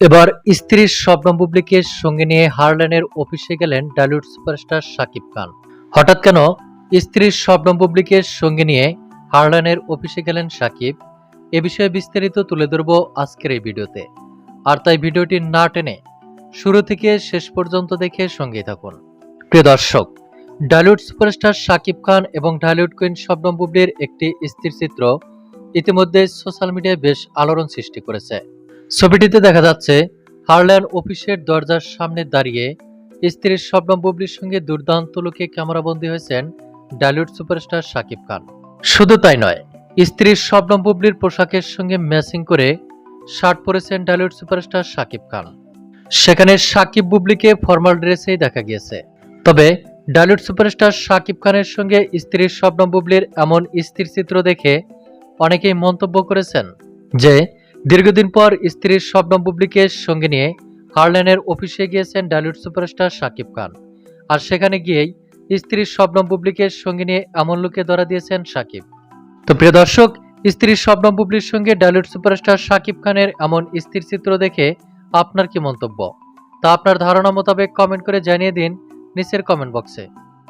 এবার স্ত্রীর শবনম বুবলিকে সঙ্গে নিয়ে হারল্যান্ডের অফিসে গেলেন ডালিউড সুপারস্টার শাকিব খান। হঠাৎ কেন স্ত্রীর শবনম বুবলিকে সঙ্গে নিয়ে হারল্যান্ডের অফিসে গেলেন শাকিব? এ বিষয়ে বিস্তারিত তুলে ধরব আজকের এই ভিডিওতে। আর তাই ভিডিওটি না টেনে শুরু থেকে শেষ পর্যন্ত দেখে সঙ্গে থাকুন। প্রিয় দর্শক, ডালিউড সুপারস্টার শাকিব খান এবং ডালিউড কুইন শবনম বুবলির একটি স্থির চিত্র ইতিমধ্যে সোশ্যাল মিডিয়ায় বেশ আলোড়ন সৃষ্টি করেছে। ছবিটিতে দেখা যাচ্ছে হারল্যান্ড অফিসের দরজার সামনে দাঁড়িয়ে স্ত্রীর শবনম বুবলির সঙ্গে দুর্দান্ত লোকে ক্যামেরাবন্দি হয়েছেন ডালিউড সুপারস্টার শাকিব খান। শুধু তাই নয়, স্ত্রীর শবনম বুবলির পোশাকের সঙ্গে ম্যাচিং করে শার্ট পরেছেন ডালিউড সুপারস্টার শাকিব খান। সেখানে শাকিব বুবলিকে ফর্মাল ড্রেসেই দেখা গিয়েছে। তবে ডালিউড সুপারস্টার শাকিব খানের সঙ্গে স্ত্রীর শবনম বুবলির এমন স্থির চিত্র দেখে অনেকেই মন্তব্য করেছেন যে দীর্ঘদিন পর স্ত্রীর শবনম বুবলিকে সঙ্গে নিয়ে হারল্যান্ডের অফিসে গিয়েছেন ডালিউড সুপারস্টার শাকিব খান। আর সেখানে গিয়েই স্ত্রীর শবনম বুবলিকে সঙ্গে নিয়ে এমন লোকে ধরা দিয়েছেন শাকিব। তো প্রিয় দর্শক, স্ত্রীর শবনম বুবলির সঙ্গে ডালিউড সুপারস্টার শাকিব খানের এমন স্থির চিত্র দেখে আপনার কি মন্তব্য? তা আপনার ধারণা মোতাবেক কমেন্ট করে জানিয়ে দিন নিচের কমেন্ট বক্সে